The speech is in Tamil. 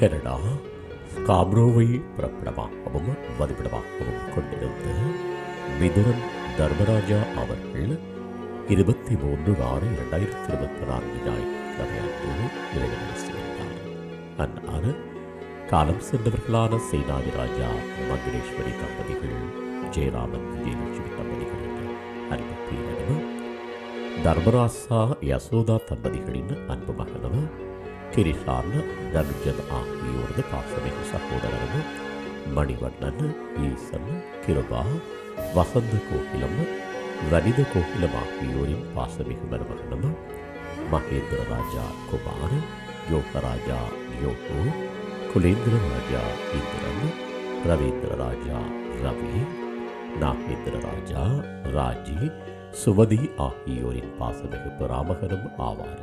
கனடா ஸ்காப்ரோவை பிறப்பிடமாகவும் வதிப்பிடமாகவும் கொண்டிருந்த மிதுரன் தர்மராஜா அவர்கள் இருபத்தி மூன்று ஆறு இரண்டாயிரத்தி இருபத்தி நான்கு ஞாயிற்றுக்கிழமை அன்று இறைவனை சேர்ந்தார் அன்னார் காலம் சென்றவர்களான சேனாதி ராஜா மங்கடேஸ்வரி தம்பதிகள் ஜெயராமன் விஜயலட்சுமி தம்பதிகள் அன்பு தர்மராசா யசோதா தம்பதிகளின் அன்பு மகனும் கிரிஷான் தனுஜன் ஆகியோரது பாசமிகு சகோதரனும் மணிவண்ணன் ஈசன் கிருபா வசந்த கோகிலம் வனித கோகிலம் ஆகியோரின் பாசமிகு மருமகனும் மகேந்திர ராஜா குமார் யோகராஜா யோகு குலேந்திர ராஜா இந்திரன் ரவீந்திர ராஜா ரவி நாகேந்திர ராஜா ராஜி சுமதி ஆகியோரின் பாசமிகு பிராமகனும் ஆவார்